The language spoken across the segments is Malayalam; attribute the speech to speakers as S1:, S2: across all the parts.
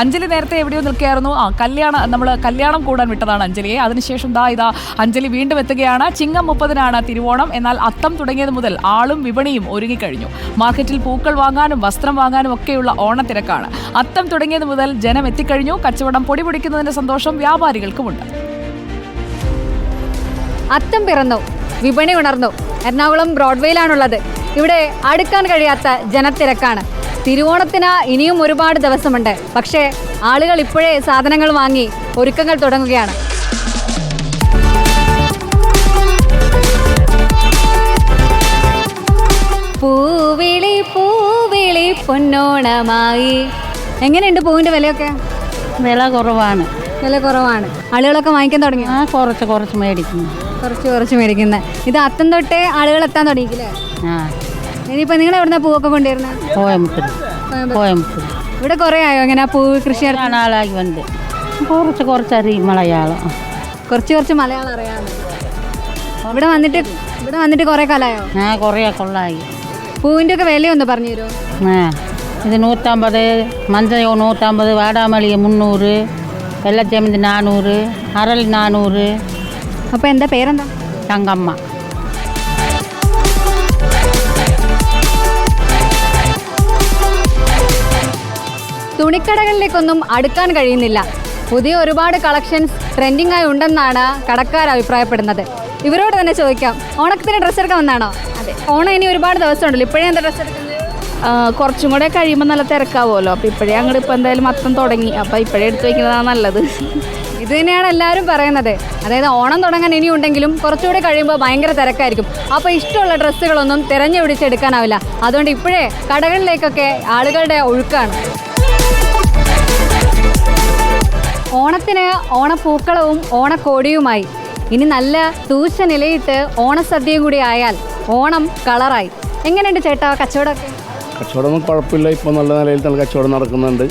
S1: അഞ്ജലി നേരത്തെ എവിടെയോ നിൽക്കുകയായിരുന്നു. ആ കല്യാണം നമ്മൾ കല്യാണം കൂടാൻ വിട്ടതാണ് അഞ്ജലിയെ. അതിനുശേഷം ദാ ഇതാ അഞ്ജലി വീണ്ടും എത്തുകയാണ്. ചിങ്ങം മുപ്പതിനാണ് തിരുവോണം. എന്നാൽ അത്തം തുടങ്ങിയത് മുതൽ ആളും വിപണിയും ഒരുങ്ങിക്കഴിഞ്ഞു. മാർക്കറ്റിൽ പൂക്കൾ വാങ്ങാനും വസ്ത്രം വാങ്ങാനും ഒക്കെയുള്ള ഓണത്തിരക്കാണ്. അത്തം തുടങ്ങിയത് മുതൽ ജനം എത്തിക്കഴിഞ്ഞു. കച്ചവടം പൊടി പൊടിക്കുന്നതിന്റെ സന്തോഷം വ്യാപാരികൾക്കുമുണ്ട്.
S2: അത്തം പിറന്നു. വിപണി ഉണർന്നു. എറണാകുളം ബ്രോഡ്വേയിലാണുള്ളത്. ഇവിടെ അടുക്കാൻ കഴിയാത്ത ജനത്തിരക്കാണ്. തിരുവോണത്തിന് ഇനിയും ഒരുപാട് ദിവസമുണ്ട്. പക്ഷേ ആളുകൾ ഇപ്പോഴേ സാധനങ്ങൾ വാങ്ങി ഒരുക്കങ്ങൾ തുടങ്ങുകയാണ്. പൂവിളി പൂവിളി പൊന്നോണമായി. എങ്ങനെയുണ്ട് പൂവിന്റെ വിലയൊക്കെ?
S3: വില കുറവാണ്.
S2: വില കുറവാണ്. ആളുകളൊക്കെ വാങ്ങിക്കാൻ തുടങ്ങി
S3: ആ കുറച്ച് കുറച്ച് മേടിക്കുന്നു.
S2: കുറച്ച് കുറച്ച് മേടിക്കുന്നത് ഇത് അത്തം തൊട്ടേ ആളുകൾ എത്താൻ
S3: തുടങ്ങിക്കില്ലേ
S2: ഇനിയിപ്പോൾ നിങ്ങൾ എവിടുന്ന പൂവൊക്കെ കൊണ്ടുവരുന്നത്
S3: കോയമ്പത്തൂർ കോയമ്പത്തൂർ
S2: ഇവിടെ കുറേ ആയോ? ഇങ്ങനെ പൂവ് കൃഷി നടത്തുന്ന
S3: വന്നത്. കുറച്ച് കുറച്ച് അറിയും മലയാളം.
S2: കുറച്ച് കുറച്ച് മലയാളം അറിയാം. ഇവിടെ വന്നിട്ട് ഇവിടെ വന്നിട്ട് കുറേ കാലമായോ
S3: ആ കുറേ കൊള്ളായി.
S2: പൂവിന്റെ ഒക്കെ വിലയൊന്ന് പറഞ്ഞു തരുമോ?
S3: ആ ഇത് നൂറ്റമ്പത് മഞ്ചയോ നൂറ്റമ്പത് വാടാമല്ലി മുന്നൂറ് വെള്ളച്ചേമ്പന്തി നാനൂറ് അരൽ നാനൂറ്
S2: അപ്പോൾ എന്താ പേരെന്താ?
S3: തങ്കമ്മ.
S2: തുണിക്കടകളിലേക്കൊന്നും അടുക്കാൻ കഴിയുന്നില്ല. പുതിയ ഒരുപാട് കളക്ഷൻസ് ട്രെൻഡിങ്ങായി ഉണ്ടെന്നാണ് കടക്കാർ അഭിപ്രായപ്പെടുന്നത്. ഇവരോട് തന്നെ ചോദിക്കാം. ഓണത്തിന് ഡ്രസ്സ് എടുക്കാൻ വന്നാണോ? അതെ. ഓണം ഇനി ഒരുപാട് ദിവസം ഉണ്ടല്ലോ ഇപ്പോഴേ എന്താ ഡ്രസ്സ് എടുക്കുന്നത്?
S4: കുറച്ചും കൂടെ കഴിയുമ്പോൾ നല്ല തിരക്കാവുമല്ലോ. അപ്പോൾ ഇപ്പോഴേ അങ്ങോട്ട് ഇപ്പോൾ എന്തായാലും മൊത്തം തുടങ്ങി. അപ്പോൾ ഇപ്പോഴേ എടുത്ത് വയ്ക്കുന്നതാണ് നല്ലത്.
S2: ഇത് തന്നെയാണ് എല്ലാവരും പറയുന്നത്. അതായത് ഓണം തുടങ്ങാൻ ഇനി ഉണ്ടെങ്കിലും കുറച്ചുകൂടി കഴിയുമ്പോൾ ഭയങ്കര തിരക്കായിരിക്കും. അപ്പോൾ ഇഷ്ടമുള്ള ഡ്രസ്സുകളൊന്നും തിരഞ്ഞു പിടിച്ചെടുക്കാനാവില്ല. അതുകൊണ്ട് ഇപ്പോഴേ കടകളിലേക്കൊക്കെ ആളുകളുടെ ഒഴുക്കാണ്. ഓണത്തിന് ഓണപ്പൂക്കളവും ഓണക്കോടിയുമായി. ഇനി നല്ല തൂശ നിലയിട്ട് ഓണസദ്യയും കൂടി ആയാൽ ഓണം കളറായി. എങ്ങനെയുണ്ട് ചേട്ടാ കച്ചവടമൊക്കെ
S5: കച്ചവടമൊന്നും കുഴപ്പമില്ല. ഇപ്പോൾ നല്ല നിലയിൽ തന്നെ കച്ചവടം നടക്കുന്നുണ്ട്.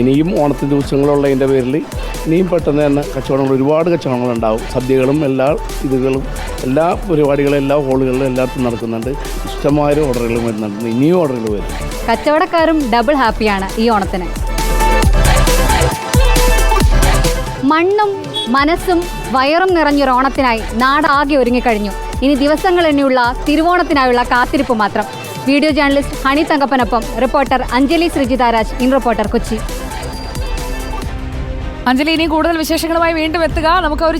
S5: ഇനിയും ഓണത്തിന് ദിവസങ്ങളുള്ളതിന്റെ പേരിൽ ഇനിയും പെട്ടെന്ന് തന്നെ കച്ചവടങ്ങൾ ഒരുപാട് കച്ചവടങ്ങളുണ്ടാവും സദ്യകളും എല്ലാ ഇതുകളും എല്ലാ പരിപാടികളും എല്ലാ ഹോളുകളിലും എല്ലായിടത്തും നടക്കുന്നുണ്ട്. ഇഷ്ടമായ ഓർഡറുകൾ വരുന്നുണ്ട്. ഇനിയും ഓർഡറുകൾ വരും.
S2: കച്ചവടക്കാരും ഡബിൾ ഹാപ്പിയാണ് ഈ ഓണത്തിന്. മണ്ണും മനസ്സും വയറും നിറഞ്ഞൊരു ഓണത്തിനായി നാടാകെ ഒരുങ്ങിക്കഴിഞ്ഞു. ഇനി ദിവസങ്ങൾ എണ്ണിയുള്ള തിരുവോണത്തിനായുള്ള കാത്തിരിപ്പ് മാത്രം. Video journalist Honey തങ്കപ്പനൊപ്പം reporter Anjali Sreejitharaj in reporter Kochi.
S1: Anjali ഇനി കൂടുതൽ വിശേഷങ്ങളുമായി വീണ്ടും എത്തുക. നമുക്ക് ഒരു